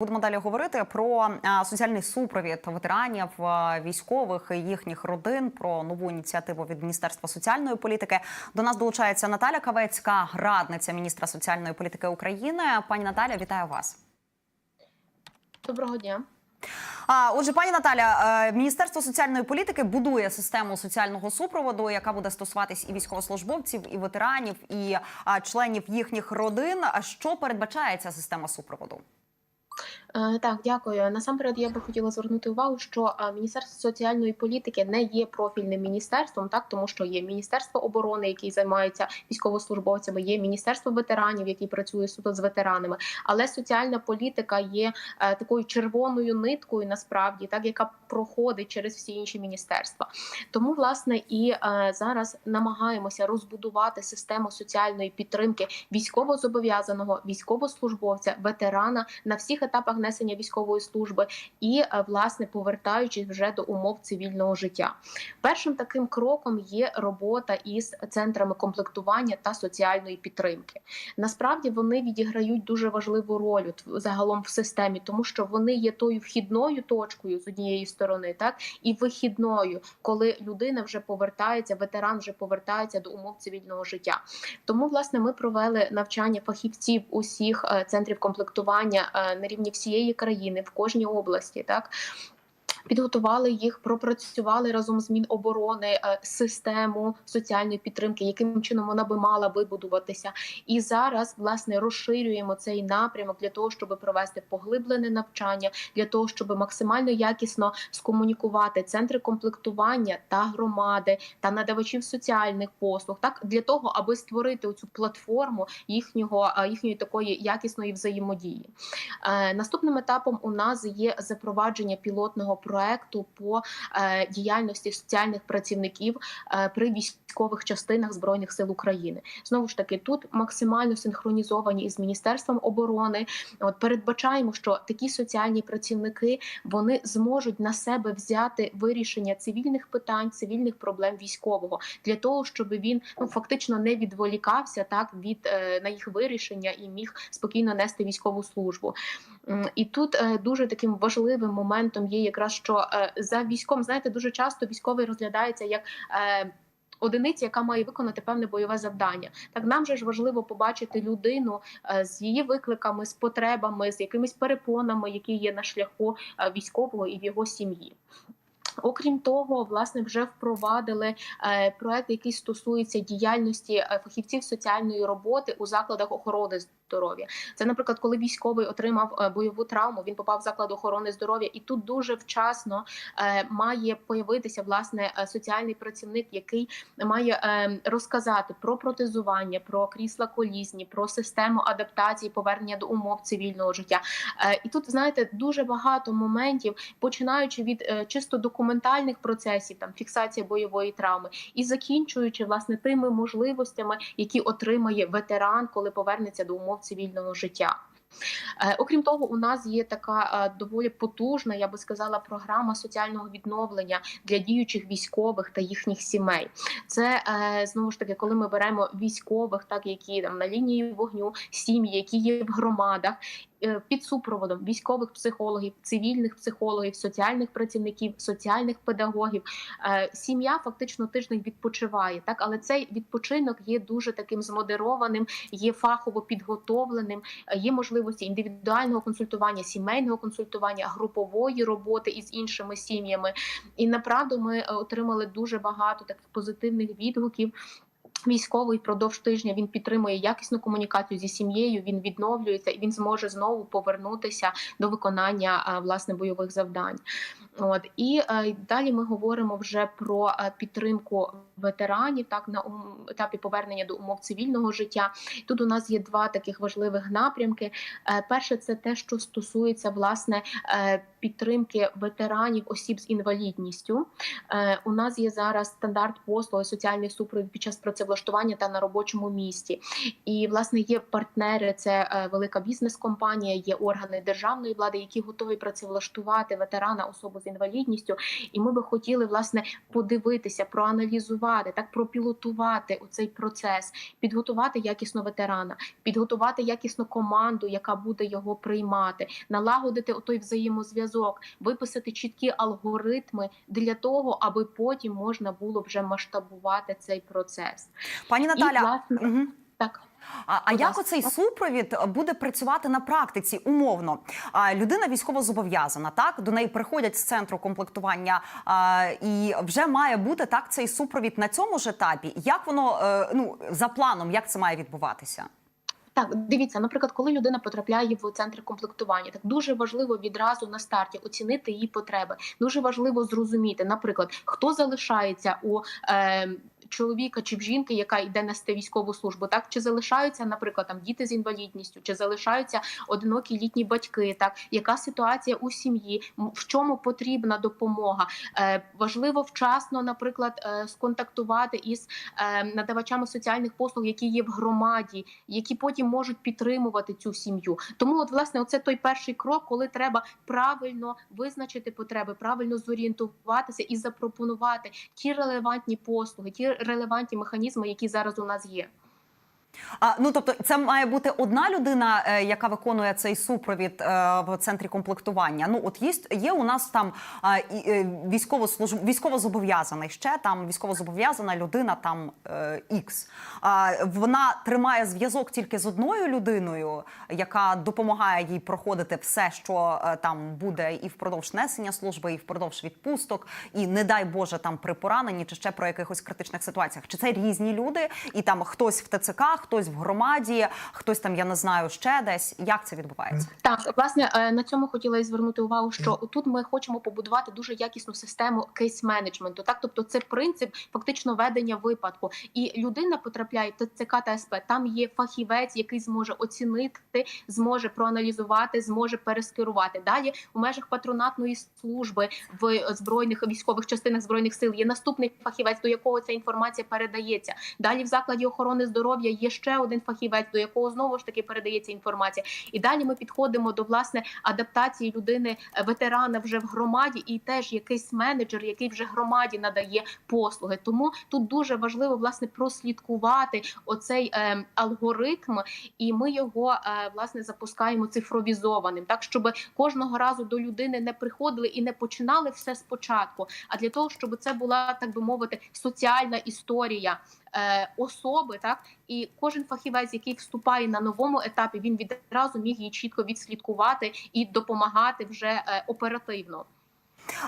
Будемо далі говорити про соціальний супровід ветеранів, військових і їхніх родин, про нову ініціативу від Міністерства соціальної політики. До нас долучається Наталя Кавецька, радниця міністра соціальної політики України. Пані Наталя, вітаю вас. Доброго дня. А, отже, пані Наталя, е, Міністерство соціальної політики будує систему соціального супроводу, яка буде стосуватись і військовослужбовців, і ветеранів, і членів їхніх родин. А що передбачає ця система супроводу? Е, Так, дякую. Насамперед, я би хотіла звернути увагу, що е, Міністерство соціальної політики не є профільним міністерством, так тому що є Міністерство оборони, який займається військовослужбовцями, є Міністерство ветеранів, який працює суто з ветеранами. Але соціальна політика є е, такою червоною ниткою, насправді, так яка проходить через всі інші міністерства. Тому, власне, і зараз намагаємося розбудувати систему соціальної підтримки військовозобов'язаного, військовослужбовця, ветерана на всіх етапах несення військової служби і е, власне повертаючись вже до умов цивільного життя. Першим таким кроком є робота із центрами комплектування та соціальної підтримки. Насправді вони відіграють дуже важливу роль загалом в системі, тому що вони є тою вхідною точкою з однієї сторони, так і вихідною, коли людина вже повертається, ветеран вже повертається до умов цивільного життя. Тому, власне, ми провели навчання фахівців усіх е, центрів комплектування е, на рівні всієї країни в кожній області, так. Підготували їх, пропрацювали разом з Міноборони е, систему соціальної підтримки, яким чином вона би мала вибудуватися. І зараз власне розширюємо цей напрямок для того, щоб провести поглиблене навчання, для того, щоб максимально якісно скомунікувати центри комплектування та громади та надавачів соціальних послуг, так для того, аби створити цю платформу їхнього е, їхньої такої якісної взаємодії. Е, Наступним етапом у нас є запровадження пілотного проекту по е, діяльності соціальних працівників е, при військових частинах збройних сил України. Знову ж таки, тут максимально синхронізовані із міністерством оборони. От передбачаємо, що такі соціальні працівники вони зможуть на себе взяти вирішення цивільних питань, цивільних проблем військового для того, щоб він ну фактично не відволікався так від е, на їх вирішення і міг спокійно нести військову службу. І тут е, дуже таким важливим моментом є якраз що е, за військом, знаєте, дуже часто військовий розглядається як. е, Одиниця, яка має виконати певне бойове завдання, так нам же ж важливо побачити людину з її викликами, з потребами, з якимись перепонами, які є на шляху військового і в його сім'ї. Окрім того, власне, вже впровадили е, проект, який стосується діяльності е, фахівців соціальної роботи у закладах охорони здоров'я. Це, наприклад, коли військовий отримав е, бойову травму, він попав в заклад охорони здоров'я, і тут дуже вчасно має появитися власне соціальний працівник, який має розказати про протезування, про крісла колізні, про систему адаптації, повернення до умов цивільного життя. І тут знаєте дуже багато моментів, починаючи від чисто документальних процесів, там фіксація бойової травми, і закінчуючи власне тими можливостями, які отримає ветеран, коли повернеться до умов цивільного життя. Е, Окрім того, у нас є така е, доволі потужна, я би сказала, програма соціального відновлення для діючих військових та їхніх сімей. Це е, знову ж таки, коли ми беремо військових, так які там на лінії вогню, сім'ї, які є в громадах. Е, Під супроводом військових психологів, цивільних психологів, соціальних працівників, соціальних педагогів, Е, сім'я фактично тиждень відпочиває, так але цей відпочинок є дуже таким змодерованим, є фахово підготовленим, е, є можливості індивідуального консультування, сімейного консультування, групової роботи із іншими сім'ями. І направду ми отримали дуже багато таких позитивних відгуків. Військовий впродовж тижня він підтримує якісну комунікацію зі сім'єю. Він відновлюється і він зможе знову повернутися до виконання власне бойових завдань. От і е, далі ми говоримо вже про е, підтримку ветеранів, так на етапі повернення до умов цивільного життя. Тут у нас є два таких важливих напрямки. Е, перше, це те, що стосується власне е, підтримки ветеранів осіб з інвалідністю. Е, у нас є зараз стандарт послуги соціальний супровід під час працевлаштування та на робочому місці. І власне є партнери, це е, велика бізнес-компанія, є органи державної влади, які готові працевлаштувати ветерана, особу з інвалідністю. І ми би хотіли власне подивитися, проаналізувати, так пропілотувати цей процес, підготувати якісно ветерана, підготувати якісно команду, яка буде його приймати, налагодити той взаємозв'язок, виписати чіткі алгоритми для того, аби потім можна було вже масштабувати цей процес. Пані Наталя, І, власне, мгм. так. А, а як оцей супровід буде працювати на практиці умовно? А, людина військово зобов'язана, так до неї приходять з центру комплектування, а, і вже має бути так цей супровід на цьому ж етапі. Як воно е, ну за планом, як це має відбуватися? Так, дивіться, наприклад, коли людина потрапляє в центр комплектування, так дуже важливо відразу на старті оцінити її потреби. Дуже важливо зрозуміти, наприклад, хто залишається у е, чоловіка чи жінки, яка йде нести військову службу, так чи залишаються, наприклад, там діти з інвалідністю, чи залишаються одинокі літні батьки, так яка ситуація у сім'ї, в чому потрібна допомога? Е, важливо вчасно, наприклад, е, сконтактувати із е, надавачами соціальних послуг, які є в громаді, які потім можуть підтримувати цю сім'ю. Тому, от власне, оце той перший крок, коли треба правильно визначити потреби, правильно зорієнтуватися і запропонувати ті релевантні послуги, ті релевантні механізми, які зараз у нас є. А ну тобто, це має бути одна людина, е, яка виконує цей супровід е, в центрі комплектування. Ну от є, є у нас там е, військовослужб... військовозобов'язаний ще там військовозобов'язана людина там X. Вона тримає зв'язок тільки з одною людиною, яка допомагає їй проходити все, що там буде, і впродовж несення служби, і впродовж відпусток, і не дай Боже там при пораненні чи ще про якихось критичних ситуаціях. Чи це різні люди, і там хтось в ТЦК, хтось в громаді, хтось там, я не знаю, ще десь. Як це відбувається? Так, власне, е, на цьому хотіла і звернути увагу, що тут ми хочемо побудувати дуже якісну систему кейс-менеджменту. Так, тобто, це принцип фактично ведення випадку, і людина потрапляє в ТЦК та СП. Там є фахівець, який зможе оцінити, зможе проаналізувати, зможе перескерувати. Далі у межах патронатної служби в збройних військових частинах збройних сил є наступний фахівець, до якого ця інформація передається. Далі в закладі охорони здоров'я є ще один фахівець, до якого знову ж таки передається інформація. І далі ми підходимо до власне адаптації людини е, ветерана вже в громаді, і теж якийсь менеджер, який вже громаді надає послуги. Тому тут дуже важливо власне прослідкувати оцей е, алгоритм, і ми його е, власне запускаємо цифровізованим, так щоб кожного разу до людини не приходили і не починали все спочатку. А для того, щоб це була так би мовити соціальна історія особи, так і кожен фахівець, який вступає на новому етапі, він відразу міг її чітко відслідкувати і допомагати вже е, оперативно.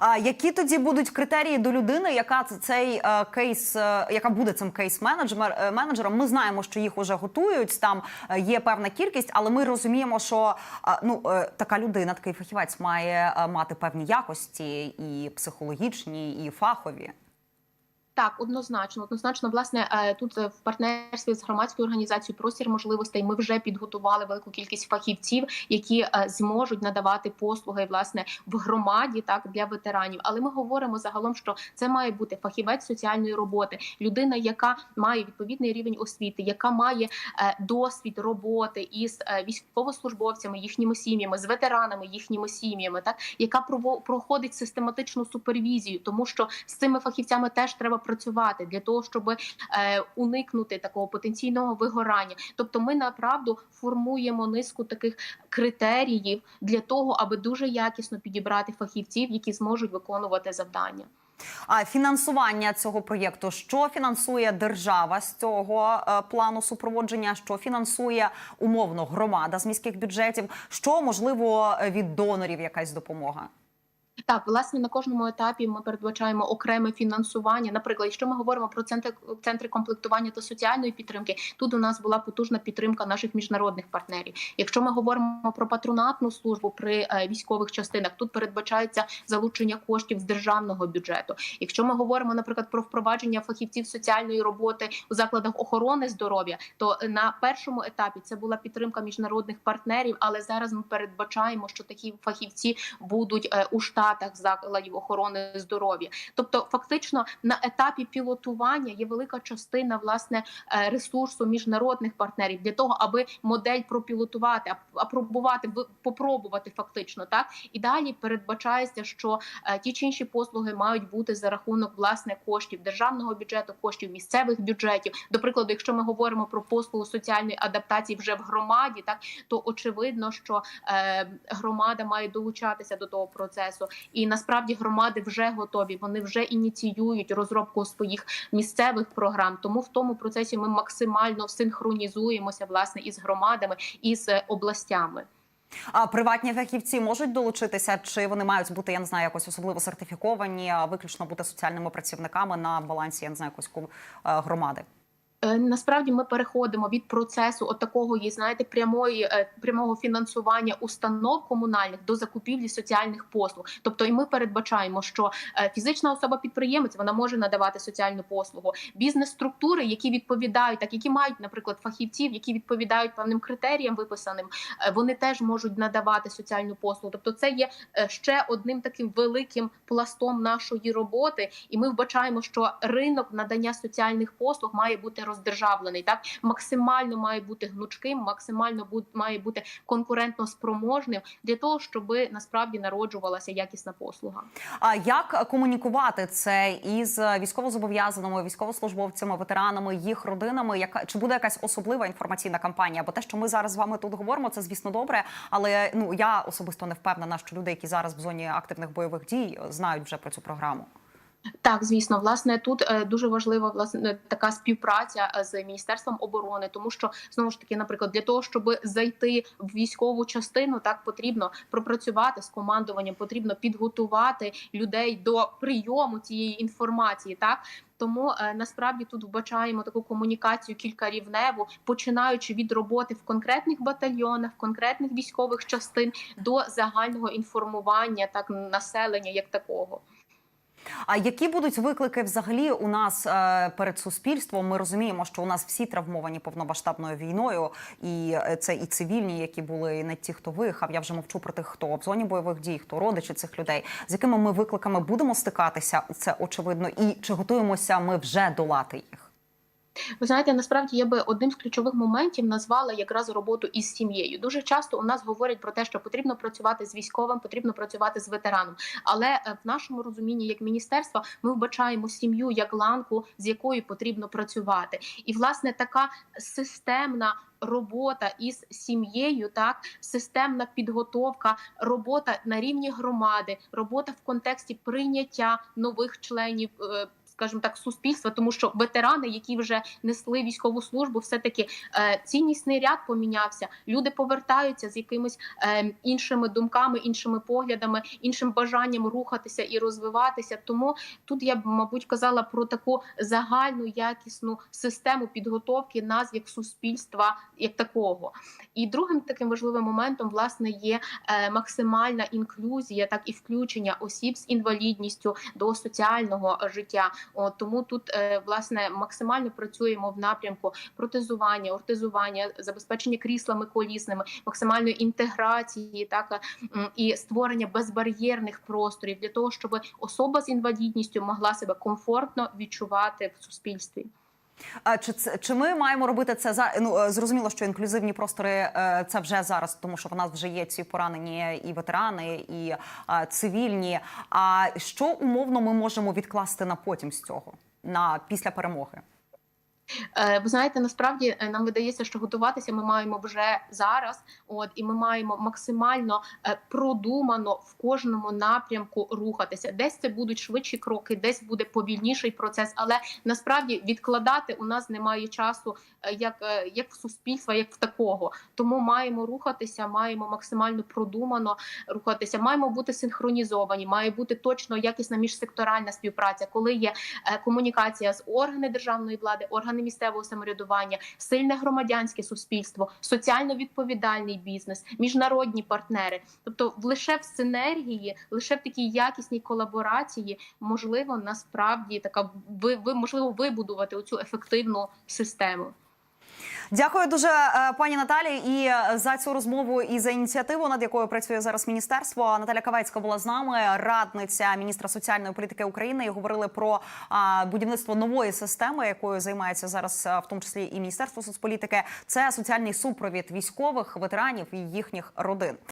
А які тоді будуть критерії до людини, яка цей е, кейс, е, яка буде цим кейс менеджер е, менеджером? Ми знаємо, що їх вже готують. Там е, є певна кількість, але ми розуміємо, що е, ну е, така людина, такий фахівець має е, мати певні якості і психологічні, і фахові. Так, однозначно, однозначно, власне, е, тут е, в партнерстві з громадською організацією простір можливостей ми вже підготували велику кількість фахівців, які е, зможуть надавати послуги власне в громаді, так для ветеранів. Але ми говоримо загалом, що це має бути фахівець соціальної роботи, людина, яка має відповідний рівень освіти, яка має досвід роботи із військовослужбовцями, їхніми сім'ями, з ветеранами, їхніми сім'ями, так яка проходить систематичну супервізію, тому що з цими фахівцями теж треба працювати для того, щоб е, уникнути такого потенційного вигорання. Тобто, ми направду формуємо низку таких критеріїв для того, аби дуже якісно підібрати фахівців, які зможуть виконувати завдання. А фінансування цього проєкту, що фінансує держава з цього е, плану супроводження, що фінансує умовно громада з міських бюджетів, що можливо від донорів якась допомога. Так, власне, на кожному етапі ми передбачаємо окреме фінансування. Наприклад, якщо ми говоримо про центри центри комплектування та соціальної підтримки, тут у нас була потужна підтримка наших міжнародних партнерів. Якщо ми говоримо про патронатну службу при е, військових частинах, тут передбачається залучення коштів з державного бюджету. Якщо ми говоримо, наприклад, про впровадження фахівців соціальної роботи у закладах охорони здоров'я, то на першому етапі це була підтримка міжнародних партнерів. Але зараз ми передбачаємо, що такі фахівці будуть е, у штаті палатах закладів охорони здоров'я. Тобто, фактично на етапі пілотування є велика частина власне е, ресурсу міжнародних партнерів для того, аби модель пропілотувати, ап- апробувати, попробувати фактично так. І далі передбачається, що е, ті чи інші послуги мають бути за рахунок власне коштів державного бюджету, коштів місцевих бюджетів. До прикладу, якщо ми говоримо про послугу соціальної адаптації вже в громаді, так то очевидно, що е, громада має долучатися до того процесу, і насправді громади вже готові. Вони вже ініціюють розробку своїх місцевих програм. Тому в тому процесі ми максимально синхронізуємося власне із громадами і з областями. А приватні фахівці можуть долучитися, чи вони мають бути, я не знаю, якось особливо сертифіковані, а виключно бути соціальними працівниками на балансі, я не знаю, якось е, громади. Е, Насправді ми переходимо від процесу от такого є, знаєте, прямої е, прямого фінансування установ комунальних до закупівлі соціальних послуг. Тобто, і ми передбачаємо, що е, фізична особа-підприємець вона може надавати соціальну послугу. Бізнес-структури, які відповідають, так які мають, наприклад, фахівців, які відповідають певним критеріям виписаним, вони теж можуть надавати соціальну послугу. Тобто, це є ще одним таким великим пластом нашої роботи, і ми вбачаємо, що ринок надання соціальних послуг має бути роздержавлений. Так максимально має бути гнучким, максимально має бути конкурентно спроможним для того, щоб насправді народжувалася якісна послуга. А як комунікувати це із військовозобов'язаними, військовослужбовцями, ветеранами, їх родинами? Яка чи буде якась особлива інформаційна кампанія? Бо те, що ми зараз з вами тут говоримо, це звісно добре. Але ну я особисто не впевнена, що люди, які зараз в зоні активних бойових дій, знають вже про цю програму. Так, звісно, власне, тут е, дуже важлива власне така співпраця е, з міністерством оборони, тому що знову ж таки, наприклад, для того, щоб зайти в військову частину, так потрібно пропрацювати з командуванням, потрібно підготувати людей до прийому цієї інформації. Так тому е, насправді тут вбачаємо таку комунікацію кількарівневу, починаючи від роботи в конкретних батальйонах, конкретних військових частин до загального інформування, так населення як такого. А які будуть виклики взагалі у нас е, перед суспільством? Ми розуміємо, що у нас всі травмовані повномасштабною війною, і е, це і цивільні, які були і не ті, хто виїхав. Я вже мовчу про тих, хто в зоні бойових дій, хто родичі цих людей. З якими ми викликами будемо стикатися? Це очевидно, і чи готуємося ми вже долати їх? Ви знаєте, насправді я би одним з ключових моментів назвала якраз роботу із сім'єю. Дуже часто у нас говорять про те, що потрібно працювати з військовим, потрібно працювати з ветераном. Але е, в нашому розумінні, як міністерства, ми вбачаємо сім'ю як ланку, з якою потрібно працювати. І власне така системна. Робота із сім'єю, так системна підготовка, робота на рівні громади, робота в контексті прийняття нових членів е, скажімо так, суспільства, тому що ветерани, які вже несли військову службу, все таки е, ціннісний ряд помінявся. Люди повертаються з якимись е, іншими думками, іншими поглядами, іншим бажанням рухатися і розвиватися. Тому тут я б, мабуть, казала про таку загальну якісну систему підготовки нас як суспільства, як такого. І другим таким важливим моментом власне є е, максимальна інклюзія, так і включення осіб з інвалідністю до соціального життя. От, тому тут е, власне максимально працюємо в напрямку протезування, ортезування, забезпечення кріслами колісними, максимальної інтеграції, так і створення безбар'єрних просторів для того, щоб особа з інвалідністю могла себе комфортно відчувати в суспільстві. Чи це чи ми маємо робити це за ну е, зрозуміло, що інклюзивні простори е, це вже зараз, тому що в нас вже є ці поранені і ветерани, і е, цивільні. А що умовно ми можемо відкласти на потім з цього на після перемоги? Е, Ви знаєте, насправді е, нам видається, що готуватися ми маємо вже зараз. От і ми маємо максимально е, продумано в кожному напрямку рухатися. Десь це будуть швидші кроки, десь буде повільніший процес. Але насправді відкладати у нас немає часу, як, як в суспільства, як в такого. Тому маємо рухатися, маємо максимально продумано рухатися. Маємо бути синхронізовані, має бути точно якісна міжсекторальна співпраця, коли є комунікація з органи державної влади, органи місцевого самоврядування, сильне громадянське суспільство, соціально відповідальний бізнес, міжнародні партнери. Тобто, лише в синергії, лише в такій якісній колаборації можливо насправді така ви, ви можливо вибудувати оцю ефективну систему. Дякую дуже, е, пані Наталі, і е, за цю розмову і за ініціативу, над якою працює зараз міністерство. Наталя Кавецька була з нами, радниця міністра соціальної політики України. І говорили про будівництво нової системи, якою займається зараз, е, в тому числі і міністерство соцполітики. Це соціальний супровід військових ветеранів і їхніх родин.